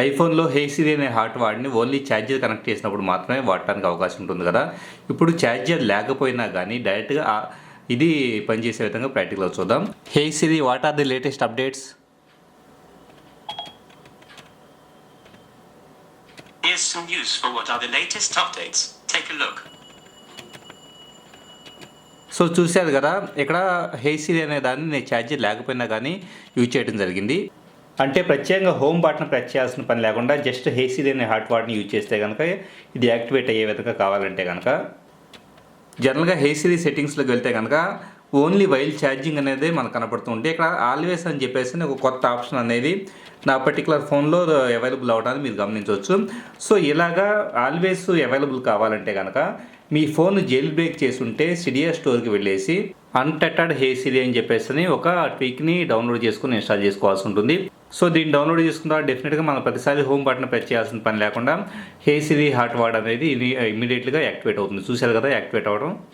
ఐఫోన్లో హేసిరి అనే హాట్ వాడిని only charger connect చేసినప్పుడు మాత్రమే వాడటానికి అవకాశం ఉంటుంది కదా ఇప్పుడు ఛార్జర్ లేకపోయినా కానీ డైరెక్ట్గా ఇది పనిచేసే విధంగా ప్రాక్టికల్గా చూద్దాం hey Siri what are the latest updates Here's some news for what are the latest updates. Take a look. So చూశారు కదా ఇక్కడ హేసిరి అనే దాన్ని నేను ఛార్జర్ లేకపోయినా కానీ యూజ్ చేయడం జరిగింది అంటే ప్రత్యేకంగా హోమ్ బటన్ ప్రెస్ చేయాల్సిన పని లేకుండా జస్ట్ హేసిరి అనే హాట్ వాట్ని యూజ్ చేస్తే కనుక ఇది యాక్టివేట్ అయ్యే విధంగా కావాలంటే కనుక జనరల్గా హేసిరి సెట్టింగ్స్లోకి వెళ్తే కనుక ఓన్లీ వైల్ ఛార్జింగ్ అనేది మనకు కనపడుతుంటే ఇక్కడ ఆల్వేస్ అని చెప్పేసి ఒక కొత్త ఆప్షన్ అనేది నా పర్టికులర్ ఫోన్లో అవైలబుల్ అవడానికి మీరు గమనించవచ్చు. సో ఇలాగా ఆల్వేస్ అవైలబుల్ కావాలంటే కనుక మీ ఫోన్ జైల్ బ్రేక్ చేసి ఉంటే సిడియా స్టోర్కి వెళ్ళేసి అన్టెటెడ్ హే సిరి అని చెప్పేసి ఒక ట్వీక్ని డౌన్లోడ్ చేసుకుని ఇన్స్టాల్ చేసుకోవాల్సి ఉంటుంది. సో దీన్ని డౌన్లోడ్ చేసుకున్న తర్వాత డెఫినెట్గా మనం ప్రతిసారి హోమ్ బటన్ ప్రెస్ చేయాల్సిన పని లేకుండా హే సిరి హాట్ వాడ్ అనేది ఇది ఇమీడియట్గా యాక్టివేట్ అవుతుంది. చూశారు కదా యాక్టివేట్ అవ్వడం